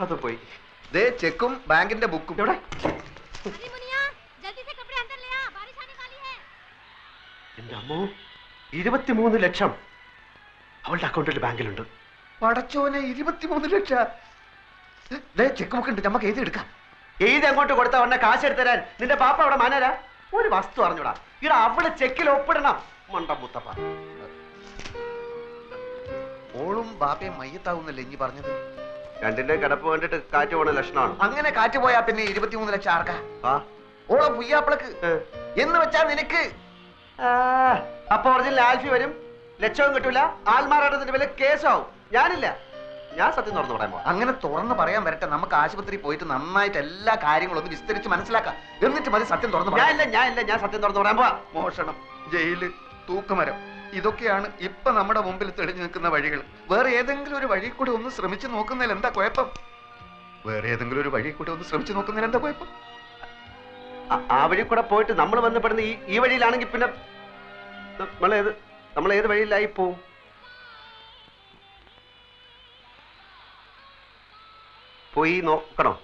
അത് പോയി. ദേ ചെക്കും ബാങ്കിന്റെ ബുക്കും. എവിടെ? എന്റെ അമ്മോ ഇരുപത്തിമൂന്ന് ലക്ഷം. അവളുടെ അക്കൗണ്ടിൽ ബാങ്കിലുണ്ട്. പടച്ചോനെ ഇരുപത്തിമൂന്ന് ലക്ഷം. ചെക്ക് ബുക്ക് ഉണ്ട്. നമുക്ക് എഴുതി എടുക്കാം. എഴുതി അങ്ങോട്ട് കൊടുത്ത ഉടനെ കാശ് എടുത്തരാൻ നിന്റെ പാപ്പ അവിടെ മാനരാ? ഒരു വസ്തു അറിഞ്ഞൂടാ. ഇവിടെ അവിടെ ചെക്കിൽ ഒപ്പിടണം. മണ്ടം മുത്തപ്പ. ഓളും ബാപ്പയും മയ്യത്താവുന്നല്ലേ ഇനി പറഞ്ഞത്? രണ്ടിന്റെ കിടപ്പ് കണ്ടിട്ട് കാറ്റ് പോണ ലക്ഷണമാണ്? അങ്ങനെ കാറ്റ് പോയാ പിന്നെ ഇരുപത്തിമൂന്ന് ലക്ഷം ആർക്കാ? ഓളെ പുയ്യാപ്പിളക്ക്. എന്ന് വെച്ചാ നിനക്ക്. അപ്പൊ ഒറിജിനൽ ആൽഫി വരും. ലക്ഷവും കിട്ടൂല. ആൾമാറാട്ടത്തിന്റെ വില കേസാവും. ഞാനില്ല. ഞാൻ സത്യം തുറന്നു പറയാൻ പോകാം അങ്ങനെ തുറന്ന് പറയാൻ വരട്ടെ. നമുക്ക് ആശുപത്രി പോയിട്ട് നന്നായിട്ട് എല്ലാ കാര്യങ്ങളും ഒന്ന് വിസ്തരിച്ച് മനസ്സിലാക്കാം. എന്നിട്ട് മതി സത്യം തുറന്നു ഞാൻ ഇല്ല ഞാൻ ഇല്ല ഞാൻ സത്യം തുറന്നു പറയാൻ പോവാ. മോഷണം ജയിൽ തൂക്കുമരം. ഇതൊക്കെയാണ് ഇപ്പൊ നമ്മുടെ മുമ്പിൽ തെളിഞ്ഞു നിൽക്കുന്ന വഴികൾ. വേറെ ഏതെങ്കിലും ഒരു വഴി കൂടി ഒന്ന് ശ്രമിച്ചു നോക്കുന്നതിൽ എന്താ കുഴപ്പം? വേറെ ഏതെങ്കിലും ഒരു വഴി കൂടി ഒന്ന് ശ്രമിച്ചു നോക്കുന്നതിൽ എന്താ കുഴപ്പം? ആ- വഴി കൂടെ പോയിട്ട് നമ്മൾ ബന്ധപ്പെടുന്ന ഈ ഈ വഴിയിലാണെങ്കിൽ പിന്നെ നമ്മളേത് നമ്മൾ ഏത് വഴിയിലായി പോവും? പോയി നോക്കണോ?